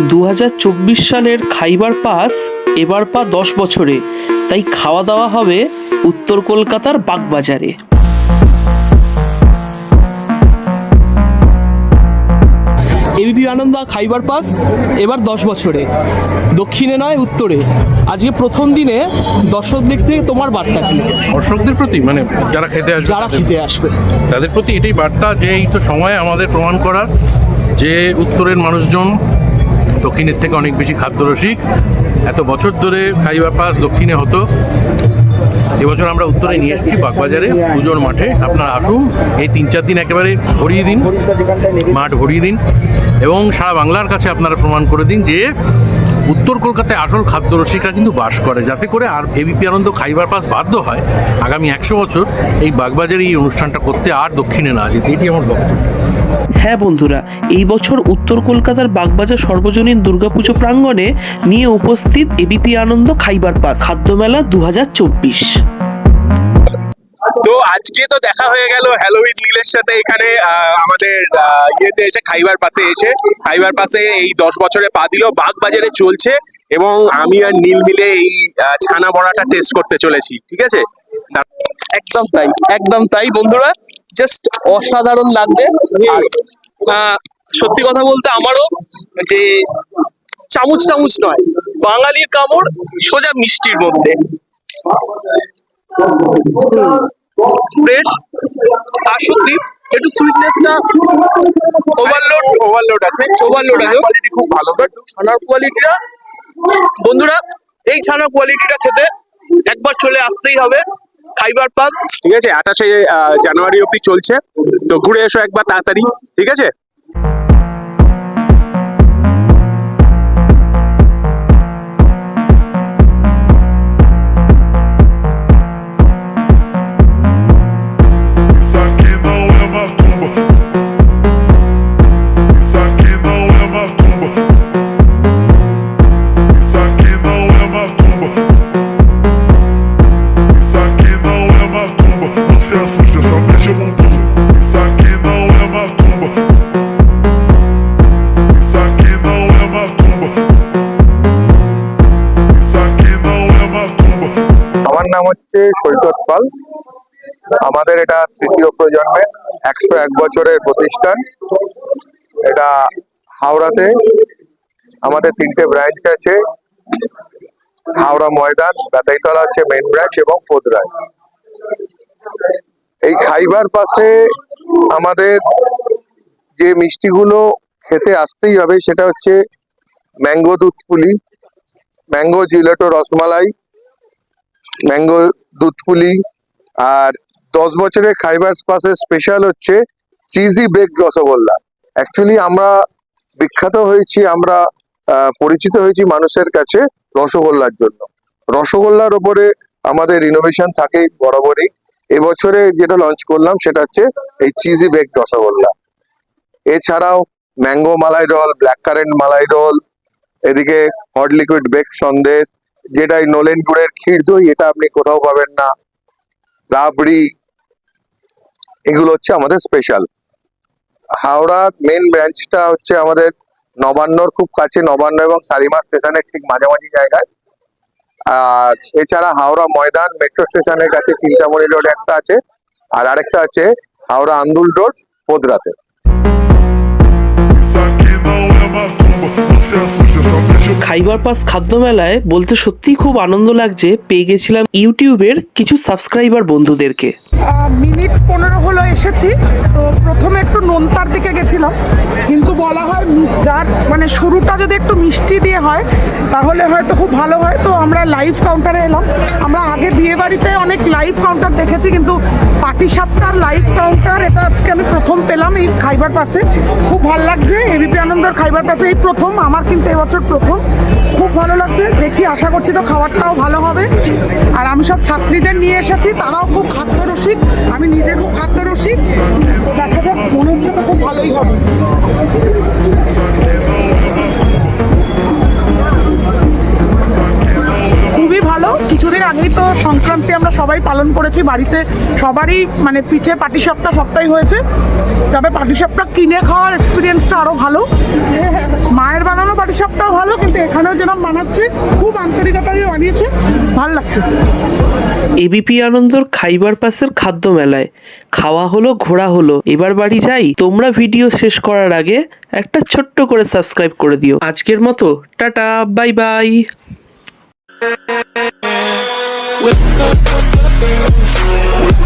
দু হাজার চব্বিশ সালের খাইবার পাস এবার পা দশ বছরে। তাই খাওয়া দাওয়া হবে উত্তর কলকাতার বাগবাজারে। এবিপি আনন্দ খাইবার পাস এবার দশ বছরে। দক্ষিণে নয় উত্তরে। আজকে প্রথম দিনে দর্শক দেখতে তোমার বার্তা কি? দর্শকদের প্রতি মানে যারা খেতে আসবে যারা খেতে আসবে। তাদের প্রতি এটাই বার্তা যে এই তো সময় আমাদের প্রমাণ করার যে উত্তরের মানুষজন দক্ষিণের থেকে অনেক বেশি খাদ্যরসিক। এত বছর ধরে খাইবার পাস দক্ষিণে হতো। এবছর আমরা উত্তরে নিয়ে এসেছি বাগবাজারে, পুজোর মাঠে। আপনারা আসুন, এই তিন চার দিন একেবারে ভরিয়ে দিন, মাঠ ভরিয়ে দিন। এবং সারা বাংলার কাছে আপনারা প্রমাণ করে দিন যে উত্তর কলকাতায় আসল খাদ্যরসিকরা কিন্তু বাস করে। যাতে করে আর এবিপি আনন্দ খাইবার পাস বাধ্য হয়। আগামী একশো বছর এই বাগবাজারে এই অনুষ্ঠানটা করতে আর দক্ষিণে না যেতে। এটি আমার বক্তব্য। হ্যাঁ বন্ধুরা, এই বছর উত্তর কলকাতার বাগবাজার সর্বজনীন দুর্গাপুজো প্রাঙ্গণে নিয়ে উপস্থিত এবিপি আনন্দ খাইবার পাস। খাদ্যমেলা দু তো আজকে তো দেখা হয়ে গেল হ্যালোউইন নীলের সাথে এখানে আমাদের ইয়েতে এসে খাইবার পাশে এসে। খাইবার পাশে এই দশ বছরে পা দিল, বাগবাজারে চলছে এবং আমি আর নীল মিলে এই ছানা বড়াটা টেস্ট করতে চলেছি, ঠিক আছে? একদম তাই একদম তাই বন্ধুরা জাস্ট অসাধারণ লাগছে। সত্যি কথা বলতে আমারও যে চামচ চামচ নয়, বাঙালির কামড় সোজা মিষ্টির মধ্যে। ফ্রেশ সত্যি একটু সুইটনেসটা ওভারলোড ওভারলোড আছে। Overload আছে। কোয়ালিটি খুব ভালো। বাট ছানার কোয়ালিটিটা বন্ধুরা এই ছানার কোয়ালিটিটা খেতে একবার চলে আসতেই হবে। খাইবার পাস। ঠিক আছে আঠাশে জানুয়ারি অব্দি চলছে। তো ঘুরে এসো একবার তাড়াতাড়ি। ঠিক আছে? নাম হচ্ছে সৈকত পাল। আমাদের এটা তৃতীয় প্রজন্মের একশো এক বছরের প্রতিষ্ঠান। এটা হাওড়াতে আমাদের তিনটে ব্রাঞ্চ আছে। হাওড়া ময়দান গাতাইতলা আছে মেন ব্রাঞ্চ এবং পোদরায় এই খাইবার পাশে আমাদের যে মিষ্টিগুলো খেতে আসতেই হবে সেটা হচ্ছে ম্যাঙ্গো দুধ পুলি, ম্যাঙ্গো, জিলেটো, রসমালাই ম্যাঙ্গো দুধ পুলি আর দশ বছরের খাইবার পাশে স্পেশাল হচ্ছে চিজি বেক রসগোল্লা। অ্যাকচুয়ালি আমরা বিখ্যাত হয়েছি, আমরা পরিচিত হয়েছি মানুষের কাছে রসগোল্লার জন্য। রসগোল্লার ওপরে আমাদের ইনোভেশন থাকে বরাবরই। এবছরে যেটা লঞ্চ করলাম সেটা হচ্ছে এই চিজি বেক রসগোল্লা। এছাড়াও mango malai roll black currant malai roll এদিকে হট লিকুইড বেক সন্দেশ যেটা এই নলেন গুড়ের ক্ষীর দই, এটা আপনি কোথাও পাবেন না। রাবড়ি, এগুলো হচ্ছে আমাদের স্পেশাল হাওড়ার মেন ব্রাঞ্চটা হচ্ছে আমাদের নবান্নর খুব কাছে, নবান্ন এবং শালিমার স্টেশনের ঠিক মাঝামাঝি জায়গায়। আর এছাড়া হাওড়া ময়দান মেট্রো স্টেশনের কাছে চিন্তামণি রোড একটা আছে, আর আরেকটা আছে হাওড়া আন্দুল রোড, পোদরাতে। খাইবার পাস খাদ্য মেলায় বলতে সত্যিই খুব আনন্দ লাগছে, পেয়ে গেছিলাম ইউটিউবের কিছু সাবস্ক্রাইবার বন্ধুদেরকে। মিনিট পনেরো হলো এসেছি, তো প্রথমে একটু নোনতার দিকে গেছিলাম। কিন্তু বলা হয় যার মানে শুরুটা যদি একটু মিষ্টি দিয়ে হয়, তাহলে হয়তো খুব ভালো হয়। তো আমরা লাইভ কাউন্টারে এলাম। আমরা আগে বিয়ে বাড়িতে অনেক লাইভ কাউন্টার দেখেছি, কিন্তু পাটি সাপটার লাইভ কাউন্টার আমি প্রথম পেলাম এই খাইবার পাশে। খুব ভালো লাগছে এবিপি আনন্দর খাইবার পাশে এই প্রথম, আমার কিন্তু এবছর প্রথম। খুব ভালো লাগছে, দেখি, আশা করছি তো খাবারটাও ভালো হবে। আর আমি সব ছাত্রীদের নিয়ে এসেছি, তারাও খুব খাদ্য রসিক আমি নিজে খুব খাদ্য রসিক দেখা যাক, মনে হচ্ছে তো খুব ভালোই হবে। সবাই পালন করেছি বাড়িতে। সবারই মানে পিঠে পাটি সপ্তাহ সপ্তাহে হয়েছে। তবে পাটিসাপটা কিনে খাওয়ার এক্সপিরিয়েন্সটা আরও ভালো। মায়ের বানানো পাটিসাপটাও ভালো, কিন্তু এখানেও যেরকম বানাচ্ছে, খুব আন্তরিকতা বানিয়েছে, ভালো লাগছে। এবিপি আনন্দর খাইবার পাসের খাদ্য মেলায়। খাওয়া হলো, ঘোরা হলো। এবার বাড়ি যাই, তোমরা ভিডিও শেষ করার আগে একটা ছোট্ট করে সাবস্ক্রাইব করে দিও। আজকের মতো, tata bye bye with the girls.